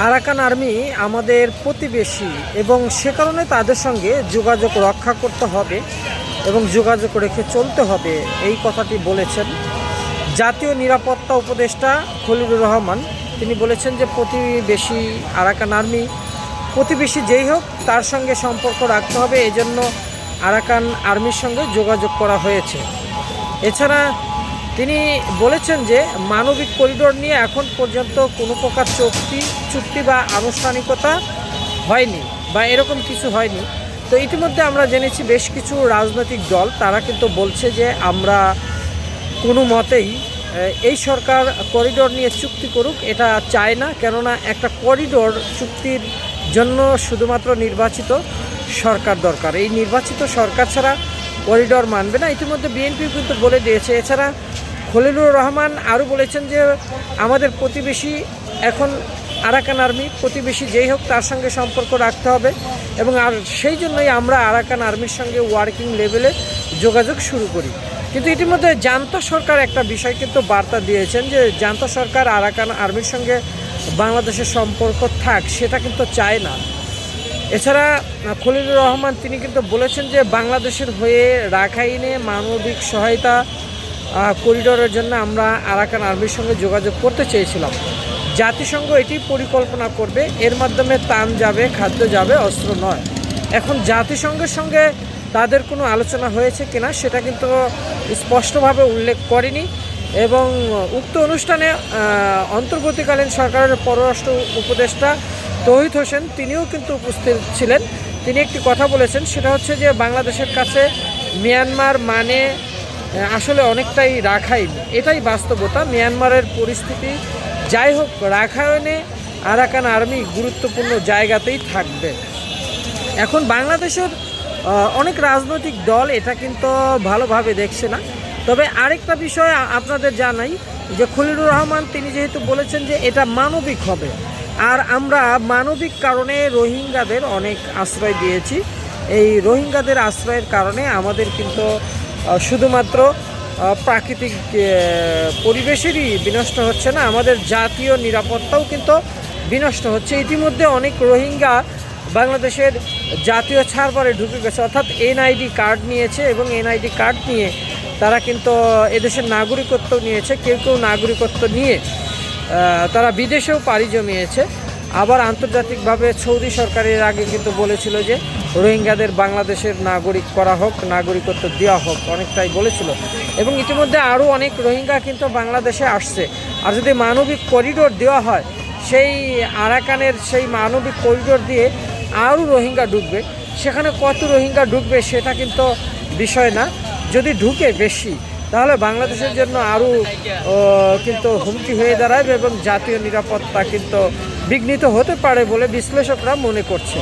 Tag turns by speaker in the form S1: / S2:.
S1: Arakan army আমাদের প্রতিবেশী এবং সে কারণে তাদের সঙ্গে যোগাযোগ রক্ষা করতে হবে এবং যোগাযোগ রেখে চলতে হবে, এই কথাটি বলেছেন জাতীয় নিরাপত্তা উপদেষ্টা খলিলুর রহমান। তিনি বলেছেন যে প্রতিবেশী আরাকান আর্মি, প্রতিবেশী যেই হোক, তার সঙ্গে সম্পর্ক রাখতে হবে, এজন্য আরাকান আর্মির সঙ্গে যোগাযোগ করা হয়েছে। এছাড়া তিনি বলেছেন যে মানবিক করিডোর নিয়ে এখন পর্যন্ত কোনো প্রকার চুক্তি চুক্তি বা আনুষ্ঠানিকতা হয়নি বা এরকম কিছু হয়নি। তো ইতিমধ্যে আমরা জেনেছি বেশ কিছু রাজনৈতিক দল, তারা কিন্তু বলছে যে আমরা কোনো মতেই এই সরকার করিডোর নিয়ে চুক্তি করুক, এটা চায় না। কেননা একটা করিডোর চুক্তির জন্য শুধুমাত্র নির্বাচিত সরকার দরকার। এই নির্বাচিত সরকার ছাড়া করিডোর মানবে না। ইতিমধ্যে বিএনপি কিন্তু বলে দিয়েছে, এছাড়া খলিলুর রহমান আরও বলেছেন যে আমাদের প্রতিবেশী এখন আরাকান আর্মি, প্রতিবেশী যেই হোক তার সঙ্গে সম্পর্ক রাখতে হবে এবং আর সেই জন্যই আমরা আরাকান আর্মির সঙ্গে ওয়ার্কিং লেভেলে যোগাযোগ শুরু করি। কিন্তু ইতিমধ্যে জান্ত সরকার একটা বিষয় কিন্তু বার্তা দিয়েছেন যে জান্ত সরকার আরাকান আর্মির সঙ্গে বাংলাদেশের সম্পর্ক থাক, সেটা কিন্তু চায় না। এছাড়া খলিলুর রহমান, তিনি কিন্তু বলেছেন যে বাংলাদেশের হয়ে রাখাইনে মানবিক সহায়তা করিডোরের জন্য আমরা আরাকান আর্মির সঙ্গে যোগাযোগ করতে চেয়েছিলাম। জাতিসংঘ এটি পরিকল্পনা করবে, এর মাধ্যমে তান যাবে, খাদ্য যাবে, অস্ত্র নয়। এখন জাতিসংঘের সঙ্গে তাদের কোনো আলোচনা হয়েছে কিনা সেটা কিন্তু স্পষ্টভাবে উল্লেখ করেনি এবং উক্ত অনুষ্ঠানে অন্তর্বর্তীকালীন সরকারের পররাষ্ট্র উপদেষ্টা তৌহিদ হোসেন তিনিও কিন্তু উপস্থিত ছিলেন। তিনি একটি কথা বলেছেন, সেটা হচ্ছে যে বাংলাদেশের কাছে মিয়ানমার মানে আসলে অনেকটাই রাখাইন। এটাই বাস্তবতা। মিয়ানমারের পরিস্থিতি যাই হোক রাখায়নে আরাকান আর্মি গুরুত্বপূর্ণ জায়গাতেই থাকবে। এখন বাংলাদেশের অনেক রাজনৈতিক দল এটা কিন্তু ভালোভাবে দেখছে না। তবে আরেকটা বিষয় আপনাদের জানাই যে খলিলুর রহমান, তিনি যেহেতু বলেছেন যে এটা মানবিক হবে। আর আমরা মানবিক কারণে রোহিঙ্গাদের অনেক আশ্রয় দিয়েছি। এই রোহিঙ্গাদের আশ্রয়ের কারণে আমাদের কিন্তু শুধুমাত্র প্রাকৃতিক পরিবেশেরই বিনষ্ট হচ্ছে না, আমাদের জাতীয় নিরাপত্তাও কিন্তু বিনষ্ট হচ্ছে। ইতিমধ্যে অনেক রোহিঙ্গা বাংলাদেশের জাতীয় ছাড়পরে ঢুকে গেছে, অর্থাৎ এনআইডি কার্ড নিয়েছে এবং এনআইডি কার্ড নিয়ে তারা কিন্তু এদেশের নাগরিকত্ব নিয়েছে, কেউ কেউ নাগরিকত্ব নিয়ে তারা বিদেশেও পাড়ি জমিয়েছে। আবার আন্তর্জাতিকভাবে সৌদি সরকারের আগে কিন্তু বলেছিল যে রোহিঙ্গাদের বাংলাদেশের নাগরিক করা হোক, নাগরিকত্ব দেওয়া হোক, অনেকটাই বলেছিল। এবং ইতিমধ্যে আরও অনেক রোহিঙ্গা কিন্তু বাংলাদেশে আসছে। আর যদি মানবিক করিডোর দেওয়া হয়, সেই আরাকানের সেই মানবিক করিডোর দিয়ে আরও রোহিঙ্গা ঢুকবে। সেখানে কত রোহিঙ্গা ঢুকবে সেটা কিন্তু বিষয় না। যদি ঢুকে বেশি, তাহলে বাংলাদেশের জন্য আরও কিন্তু হুমকি হয়ে দাঁড়াবে এবং জাতীয় নিরাপত্তা কিন্তু বিঘ্নিত হতে পারে বলে বিশ্লেষকরা মনে করছে